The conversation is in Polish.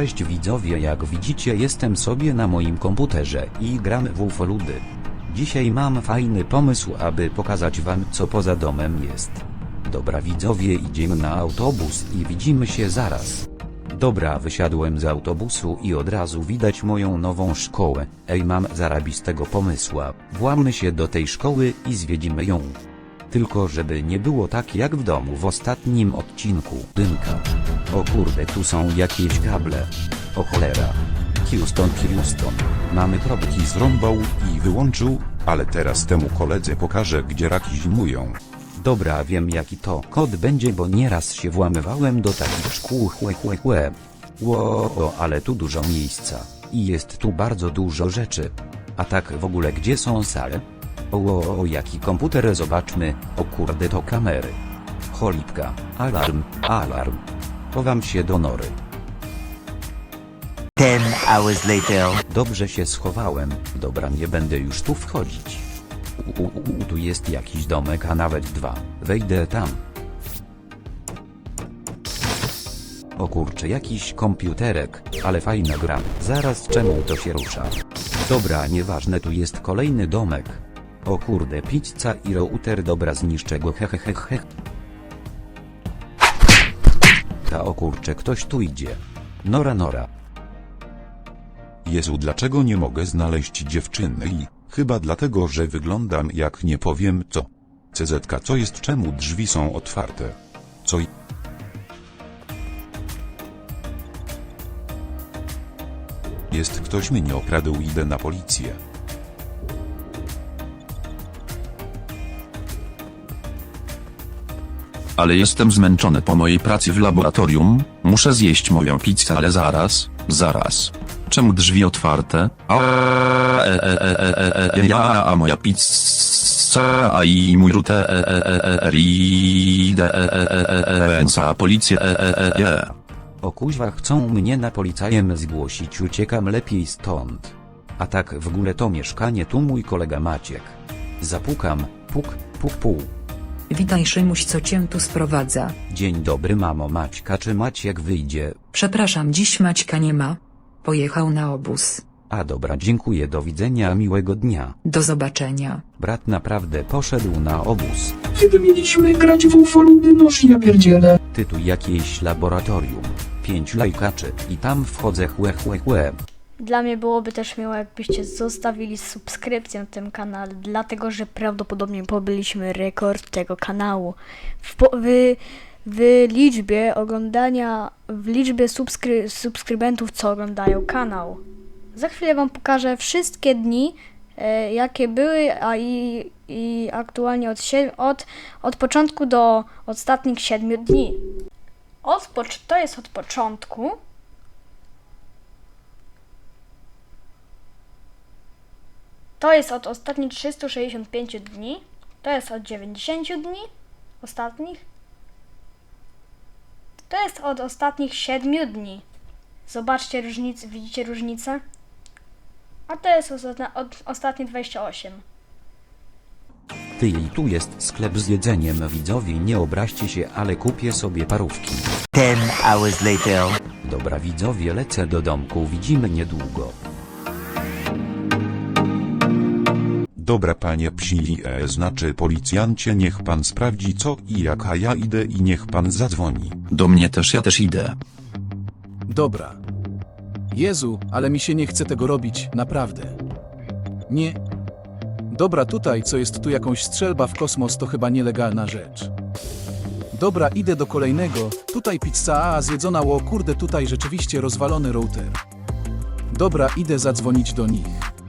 Cześć widzowie, jak widzicie jestem sobie na moim komputerze i gram w ufoludy. Dzisiaj mam fajny pomysł, aby pokazać wam co poza domem jest. Dobra widzowie, idziemy na autobus i widzimy się zaraz. Dobra, wysiadłem z autobusu i od razu widać moją nową szkołę. Ej, mam zarabistego pomysła. Włammy się do tej szkoły i zwiedzimy ją. Tylko żeby nie było tak jak w domu w ostatnim odcinku. Dynka. O kurde, tu są jakieś kable. O cholera. Houston, Houston. Mamy probki zrąbał i wyłączył, ale teraz temu koledze pokażę gdzie raki zimują. Dobra, wiem jaki to kod będzie, bo nieraz się włamywałem do takich szkół chłe chłe chłe. Ło, ale tu dużo miejsca. I jest tu bardzo dużo rzeczy. A tak w ogóle gdzie są sale? O, jaki komputer zobaczmy, o kurde to kamery. Cholipka, alarm, alarm. Chowam się do nory. Ten hours later. Dobrze się schowałem, dobra nie będę już tu wchodzić. U, u, u, tu jest jakiś domek, a nawet dwa. Wejdę tam. O kurczę, jakiś komputerek, ale fajna gra. Zaraz czemu to się rusza? Dobra, nieważne, tu jest kolejny domek. O kurde, pizza i router, dobra zniszczę go. Ta o kurczę, ktoś tu idzie. Nora, nora. Jezu dlaczego nie mogę znaleźć dziewczyny i, chyba dlatego że wyglądam jak nie powiem co. CZK co jest czemu drzwi są otwarte? Co i... Jest ktoś mnie okradł idę na policję. Ale jestem zmęczony po mojej pracy w laboratorium, muszę zjeść moją pizzę, ale zaraz, zaraz. Czemu drzwi otwarte? A, e, e, e, e, e, e, ja, a moja pizza, a i mój router, e, e, e, e, i, de, e, e, e, e, e, e, policję, e, e, e, e. O kuźwa chcą mnie na policjajem zgłosić, uciekam lepiej stąd. A tak w ogóle to mieszkanie tu mój kolega Maciek. Zapukam, puk, puk, puk. Witaj Szymuś, co cię tu sprowadza? Dzień dobry mamo Maćka, czy Maciek wyjdzie? Przepraszam, dziś Maćka nie ma. Pojechał na obóz. A dobra, dziękuję, do widzenia, miłego dnia. Do zobaczenia. Brat naprawdę poszedł na obóz. Kiedy mieliśmy grać w ufoludy, noż ja pierdzielę. Ty tu jakieś laboratorium. Pięć lajkaczy i tam wchodzę chłe chłe chłe. Dla mnie byłoby też miło, jakbyście zostawili subskrypcję na tym kanale, dlatego że prawdopodobnie pobyliśmy rekord tego kanału. W, w, w liczbie oglądania, w liczbie subskry, subskrybentów, co oglądają kanał. Za chwilę Wam pokażę wszystkie dni, e, jakie były, a i, i aktualnie od, od, od początku do ostatnich 7 dni. Od, pocz- to jest od początku. To jest od ostatnich 365 dni. To jest od 90 dni ostatnich. To jest od ostatnich 7 dni. Zobaczcie różnicę, widzicie różnicę? A to jest ostatnia, od ostatnie 28. Ty i tu jest sklep z jedzeniem, widzowie nie obraźcie się, ale kupię sobie parówki. Ten hours later. Dobra widzowie, lecę do domku, widzimy niedługo. Dobra panie psi, e, znaczy policjancie niech pan sprawdzi co i jak a ja idę i niech pan zadzwoni. Do mnie też, ja też idę. Dobra. Jezu, ale mi się nie chce tego robić, naprawdę. Nie. Dobra, tutaj, co jest tu jakąś strzelba w kosmos, to chyba nielegalna rzecz. Dobra, idę do kolejnego. Tutaj pizza, a zjedzona, o kurde, tutaj rzeczywiście rozwalony router. Dobra, idę zadzwonić do nich.